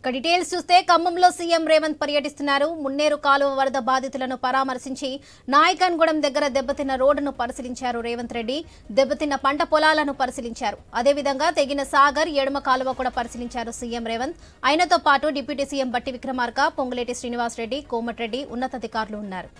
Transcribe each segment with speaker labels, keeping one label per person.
Speaker 1: ఇక డీటెయిల్స్ చూస్తే ఖమ్మంలో సీఎం రేవంత్ పర్యటిస్తున్నారు. మున్నేరు కాలువ వరద బాధితులను పరామర్శించి నాయకన్గూడెం దగ్గర దెబ్బతిన్న రోడ్డును పరిశీలించారు రేవంత్ రెడ్డి. దెబ్బతిన్న పంట పొలాలను పరిశీలించారు. అదేవిధంగా తెగిన సాగర్ ఎడమ కాలువ కూడా పరిశీలించారు సీఎం రేవంత్. ఆయనతో పాటు డిప్యూటీ సీఎం బట్టి విక్రమార్క పొంగులేటి శ్రీనివాసరెడ్డి కోమటిరెడ్డి ఉన్నతాధికారులు ఉన్నారు.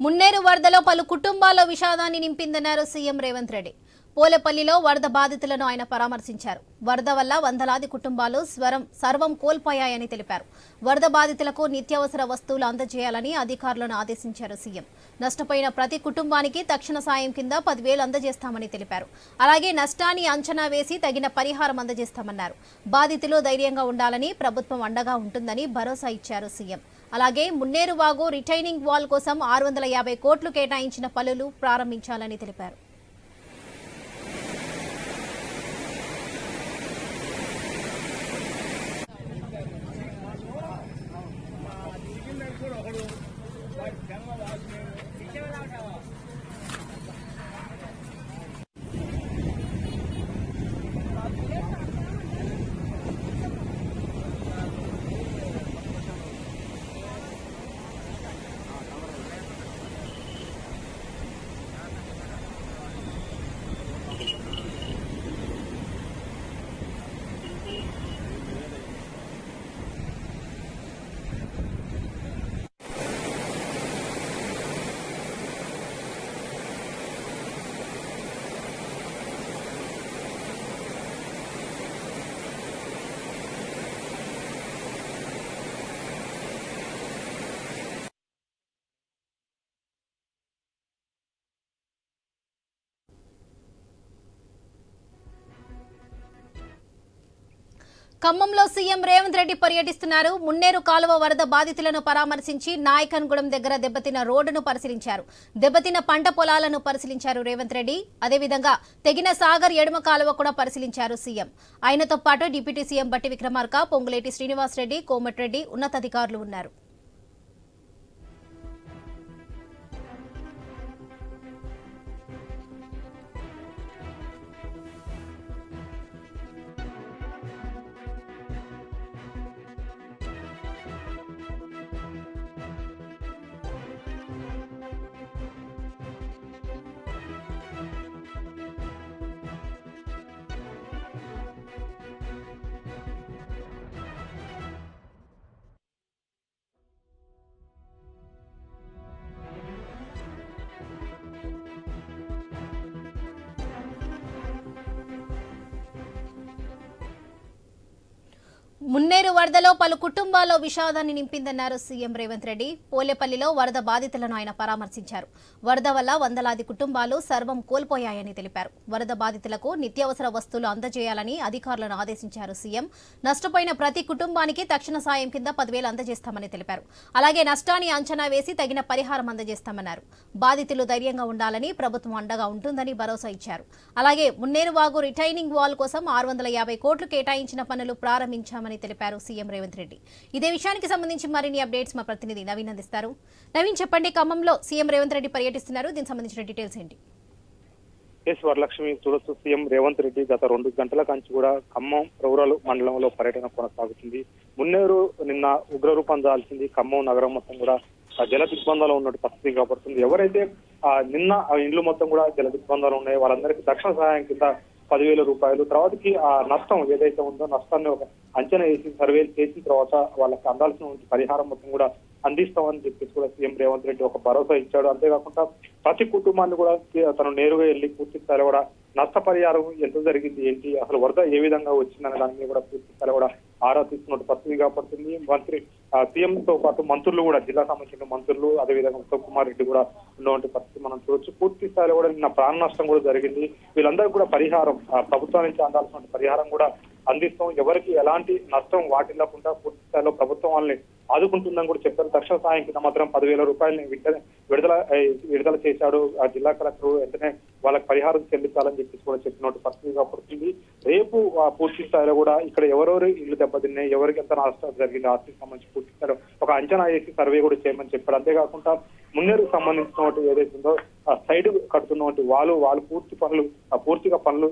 Speaker 1: మున్నేరు వరదలో పలు కుటుంబాల్లో విషాదాన్ని నింపిందన్నారు సీఎం రేవంత్ రెడ్డి. పోలేపల్లిలో వరద బాధితులను ఆయన పరామర్శించారు. వరద వల్ల వందలాది కుటుంబాలు స్వరం సర్వం కోల్పోయాయని తెలిపారు. వరద బాధితులకు నిత్యావసర వస్తువులు అందజేయాలని అధికారులను ఆదేశించారు సీఎం. నష్టపోయిన ప్రతి కుటుంబానికి తక్షణ సాయం కింద పదివేలు అందజేస్తామని తెలిపారు. అలాగే నష్టాన్ని అంచనా వేసి తగిన పరిహారం అందజేస్తామన్నారు. బాధితులు ధైర్యంగా ఉండాలని ప్రభుత్వం అండగా ఉంటుందని భరోసా ఇచ్చారు సీఎం. అలాగే మున్నేరువాగు రిటైనింగ్ వాల్ కోసం ఆరు వందల యాభై కోట్లు కేటాయించిన పనులు ప్రారంభించాలని తెలిపారు. ఖమ్మంలో సీఎం రేవంత్ రెడ్డి పర్యటిస్తున్నారు. మున్నేరు కాలువ వరద బాధితులను పరామర్శించి నాయకన్గూడెం దగ్గర దెబ్బతిన్న రోడ్డును పరిశీలించారు. దెబ్బతిన్న పంట పొలాలను పరిశీలించారు రేవంత్ రెడ్డి. అదేవిధంగా తెగిన సాగర్ ఎడమ కాలువ కూడా పరిశీలించారు సీఎం. ఆయనతో పాటు డిప్యూటీ సీఎం బట్టి విక్రమార్క పొంగులేటి శ్రీనివాసరెడ్డి కోమటిరెడ్డి ఉన్నతాధికారులు ఉన్నారు. మున్నేరు వరదలో పలు కుటుంబాల్లో విషాదాన్ని నింపిందన్నారు సీఎం రేవంత్ రెడ్డి. పోలేపల్లిలో వరద బాధితులను ఆయన పరామర్శించారు. వరద వల్ల వందలాది కుటుంబాలు సర్వం కోల్పోయాయని తెలిపారు. వరద బాధితులకు నిత్యావసర వస్తువులు అందజేయాలని అధికారులను ఆదేశించారు సీఎం. నష్టపోయిన ప్రతి కుటుంబానికి తక్షణ సాయం కింద పదివేలు అందజేస్తామని తెలిపారు. అలాగే నష్టాన్ని అంచనా వేసి తగిన పరిహారం అందజేస్తామన్నారు. బాధితులు ధైర్యంగా ఉండాలని ప్రభుత్వం అండగా ఉంటుందని భరోసా ఇచ్చారు. అలాగే మున్నేరు వాగు రిటైనింగ్ వాల్ కోసం ఆరు వందల యాభై కోట్లు కేటాయించిన పనులు ప్రారంభించామని తెలిపారు సీఎం రేవంత్ రెడ్డి. ఇదే విషయానికి సంబంధించి మరిన్ని అప్డేట్స్ మా ప్రతినిధి నవీన్ అందిస్తారు. నవీన్ చెప్పండి ఖమ్మంలో సీఎం రేవంత్ రెడ్డి పర్యటిస్తున్నారు. దీనికి సంబంధించిన డీటెయిల్స్ ఏంటి?
Speaker 2: ఎస్ వరలక్ష్మి చూడొచ్చు సీఎం రేవంత్ రెడ్డి గత రెండు గంటల కాంచి కూడా ఖమ్మం రౌరాలు మండలంలో పర్యటన కొనసాగుతుంది. మున్నేరు నిన్న ఉగ్రరూపం దాల్చింది. ఖమ్మం నగరం మొత్తం కూడా జల దిగ్బంధాలు ఉన్నట్టు పరిస్థితి కాబడుతుంది. ఎవరైతే నిన్న ఇండ్లు మొత్తం కూడా జల దిగ్బంధాలు ఉన్నాయో వాళ్ళందరికీ తక్షణ సహాయం కింద పదివేల రూపాయలు. తర్వాతకి ఆ నష్టం ఏదైతే ఉందో నష్టాన్ని ఒక అంచనా వేసి సర్వే చేసిన తర్వాత వాళ్ళకి అందాల్సిన పరిహారం మొత్తం కూడా అందిస్తామని చెప్పేసి కూడా సీఎం రేవంత్ రెడ్డి ఒక భరోసా ఇచ్చాడు. అంతేకాకుండా ప్రతి కుటుంబాన్ని కూడా తను నేరుగా వెళ్ళి పూర్తి స్థాయిలో కూడా నష్టపరిహారం ఎంత జరిగింది ఏంటి? అసలు వరద ఏ విధంగా వచ్చిందనే దాని మీద కూడా పూర్తి స్థాయిలో కూడా ఆరా తీస్తున్నట్టు పరిస్థితి కాబడుతుంది. మంత్రి సీఎం తో పాటు మంత్రులు కూడా జిల్లా సంబంధించిన మంత్రులు అదేవిధంగా ఉత్తమ్ కుమార్ రెడ్డి కూడా ఉన్నటువంటి పరిస్థితి మనం చూడొచ్చు. పూర్తి స్థాయిలో కూడా నిన్న ప్రాణ నష్టం కూడా జరిగింది. వీళ్ళందరికీ కూడా పరిహారం ప్రభుత్వం నుంచి అందాల్సిన పరిహారం కూడా అందిస్తాం. ఎవరికి ఎలాంటి నష్టం వాటిల్లకుండా పూర్తి స్థాయిలో ప్రభుత్వం వాళ్ళని ఆదుకుంటుందని కూడా చెప్పారు. తక్షణ సాయం కింద మాత్రం పదివేల రూపాయలని విడుదల విడుదల చేశాడు ఆ జిల్లా కలెక్టర్. వెంటనే వాళ్ళకి పరిహారం చెల్లించాలని చెప్పేసి కూడా చెప్పినట్టు పరిస్థితి కాబడుతుంది రేపు పూర్తి స్థాయిలో కూడా ఇక్కడ ఎవరెవరు ఇల్లు దెబ్బతిన్నాయి ఎవరికి ఎంత నష్టం జరిగింది ఆస్తికి సంబంధించి పూర్తి స్థాయిలో ఒక అంచనా వేసి సర్వే కూడా చేయమని చెప్పారు. అంతేకాకుండా మున్నేరుకు సంబంధించినటువంటి ఏదైతే ఉందో సైడ్ కడుతున్నటువంటి వాళ్ళు వాళ్ళు పూర్తి పనులు పూర్తిగా పనులు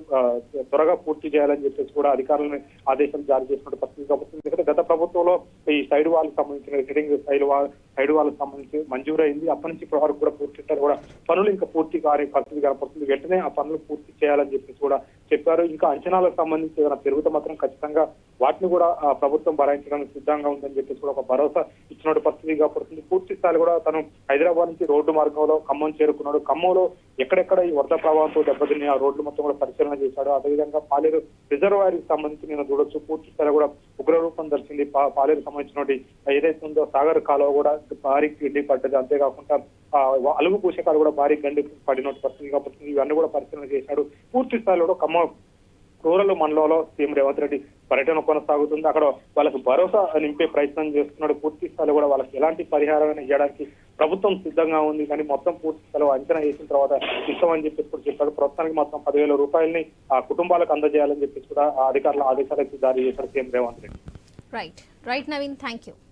Speaker 2: త్వరగా పూర్తి చేయాలని చెప్పేసి కూడా అధికారులను ఆదేశాలు జారీ చేసినట్టు పరిస్థితి కాబట్టి గత ప్రభుత్వంలో ఈ సైడ్ వాళ్ళకి సంబంధించిన రిటరింగ్ సైడ్ వాల్ సైడ్ వాళ్ళకి సంబంధించి మంజూరు అయింది అప్పటి నుంచి ఇప్పటి వరకు కూడా పూర్తి కూడా పనులు ఇంకా పూర్తి కాని పరిస్థితి కనపడుతుంది. వెంటనే ఆ పనులు పూర్తి చేయాలని చెప్పేసి కూడా చెప్పారు. ఇంకా అంచనాలకు సంబంధించి ఏదైనా పెరుగుతే మాత్రం ఖచ్చితంగా వాటిని కూడా ఆ ప్రభుత్వం భరాయించడానికి సిద్ధంగా ఉందని చెప్పేసి కూడా ఒక భరోసా ఇచ్చినట్టు పరిస్థితి కాబడుతుంది పూర్తి స్థాయిలో కూడా తను హైదరాబాద్ నుంచి రోడ్డు మార్గంలో ఖమ్మం చేరుకున్నాడు. ఖమ్మంలో ఎక్కడెక్కడ ఈ వరద ప్రభావంతో దెబ్బతిని ఆ రోడ్లు మొత్తం కూడా పరిశీలన చేశాడు. అదేవిధంగా పాలేరు రిజర్వాయర్కి సంబంధించి నేను చూడొచ్చు. పూర్తి స్థాయిలో కూడా ఉగ్రరూపం దర్శింది. పాలేరు సంబంధించినటువంటి ఏదైతే ఉందో సాగర్ కాలువ కూడా భారీ గండి పడ్డది అంతేకాకుండా అలుగు పోషకాలు కూడా భారీ గండి పడినట్టు పరిస్థితి కాబట్టి ఇవన్నీ కూడా పరిశీలన చేశాడు. పూర్తి స్థాయిలో కమ్మ ఖమ్మం రూరల్ మండలంలో సీఎం రేవంత్ రెడ్డి పర్యటన కొనసాగుతుంది. అక్కడ వాళ్ళకు భరోసా నింపే ప్రయత్నం చేస్తున్నాడు. పూర్తి స్థాయిలో కూడా వాళ్ళకి ఎలాంటి పరిహారం ఇవ్వడానికి ప్రభుత్వం సిద్ధంగా ఉంది. కానీ మొత్తం పూర్తి స్థాయిలో అంచనా వేసిన తర్వాత ఇస్తామని చెప్పేసి కూడా చెప్పాడు. ప్రస్తుతానికి మొత్తం పదివేల రూపాయలని ఆ కుటుంబాలకు అందజేయాలని చెప్పేసి కూడా అధికారుల ఆదేశాలు జారీ చేశారు CM Revanth Reddy.
Speaker 1: Right right Naveen thank you